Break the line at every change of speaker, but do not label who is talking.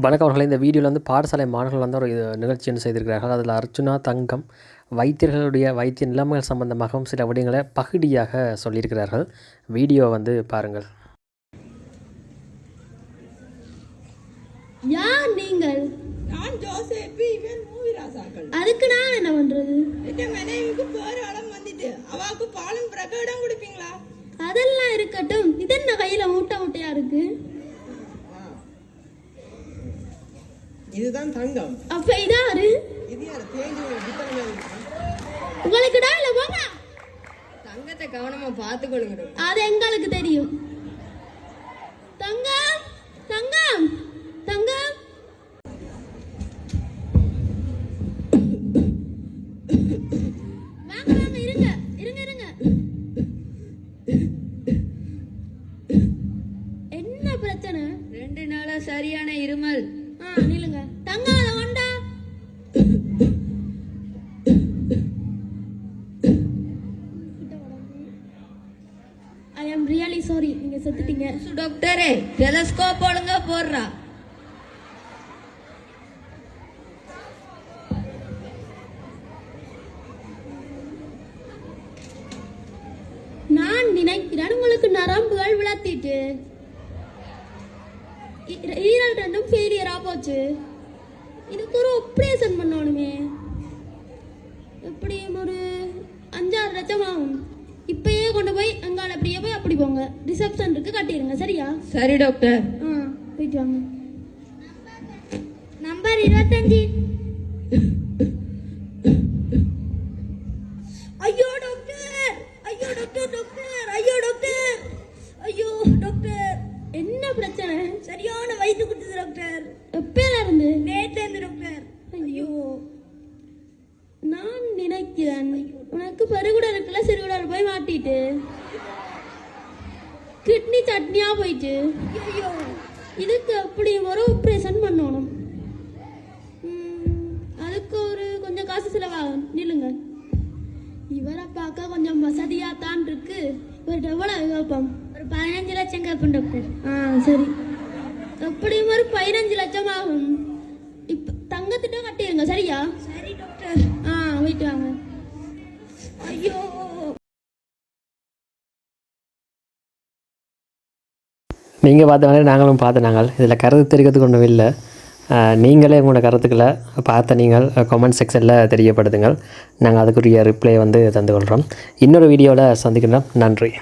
வணக்கம் அவர்களே. இந்த வீடியோவில் வந்து பாடசாலை மாணவர்கள் வந்து ஒரு இது நிகழ்ச்சி ஒன்று செய்திருக்கிறார்கள். அதில் அர்ச்சுனா தங்கம் வைத்தியர்களுடைய வைத்திய நிலைமைகள் சம்பந்தமாகவும் சில விடயங்களை பகுதியாக சொல்லியிருக்கிறார்கள். வீடியோ வந்து பாருங்கள்.
யார் நீங்கள்?
நான் ஜோசேப்பு இவன் மூவிராசாக்கள்
அதுக்கு நான் என்ன பண்றது?
என் மனைவிக்கு பேராளம் வந்துட்டு அவாக்கு பாலும் பிறகு இடம் கொடுப்பீங்களா?
அதெல்லாம் இருக்கட்டும். இது என்ன கையில மூட்டை மூட்டையா இருக்கு?
இதுதான் தங்கம்.
அப்ப இதாரு
இது யாரு? தேஞ்சு
உங்களுக்கு இல்ல போங்க
தங்கத்தை கவனமா பார்த்துக்கொள்ளுங்க
அது எங்களுக்கு தெரியும். தங்கம் தங்கம் தங்கம். வாங்க வாங்க இருங்க இருங்க இருங்க. என்ன பிரச்சனை?
ரெண்டு நாளா சரியான இருமல்.
செத்துட்டீங்க
டாக்டரே டெலஸ்கோப் ஒழுங்கா போடுறா.
நான் நினைக்கிறேன் உங்களுக்கு நரம்புகள் விளத்திட்டு ஈரல் ரெண்டும் ஃபெயிலியரா போச்சு. இதுக்கு ஒரு ஆப்ரேஷன் பண்ணணுமே. எப்படியும் ஒரு அஞ்சாறு லட்சம் ஆகும். அப்படி போங்க. ரிசப்ஷன் இருக்கு கட்டிடுங்க சரியா?
சரி டாக்டர்
ஆ போயிட்டு வாங்க. நம்பர் இருபத்தஞ்சு. ஐயோ டாக்டர் ஐயோ டாக்டர் டாக்டர் ஐயோ டாக்டர் ஐயோ டாக்டர் என்ன பிரச்சனை? சரியான வயிற்று குத்துது டாக்டர் எப்பல இருந்து? நேத்துல இருந்து டாக்டர் ஐயோ. நான் நினைக்கிறேன் உனக்கு பெருகுடலுக்குள்ள சிறுகுடல் போய் மாட்டிட்டு. கிட்னி சட்னியா போயிட்டு. இதுக்கு அப்படி ஒரு ஆப்ரேஷன் பண்ணணும். அதுக்கு ஒரு கொஞ்சம் காசு செலவாகும் நில்லுங்க. இவரை பார்க்க கொஞ்சம் வசதியா தான் இருக்கு இவர்கிட்ட எவ்வளவு கேட்போம் ஒரு பதினஞ்சு லட்சம் கேட்போம் டாக்டர் ஆ சரி. எப்படியும் ஒரு பதினஞ்சு லட்சம் ஆகும். இப்ப தங்கத்திட்ட கட்டிடுங்க சரியா? சரி டாக்டர் ஆ போயிட்டு வாங்க. ஐயோ.
நீங்கள் பார்த்த மாதிரி நாங்களும் பார்த்த நாங்கள் இதில் கருத்து தெரிவிக்கிறதுக்கு ஒன்றும் இல்லை. நீங்களே உங்களோட கருத்துக்களை பார்த்த நீங்கள் கமெண்ட் செக்ஷனில் தெரியப்படுத்துங்கள். நாங்கள் அதுக்குரிய ரிப்ளை வந்து தந்து கொள்கிறோம். இன்னொரு வீடியோவில் சந்திக்கிறோம் நன்றி.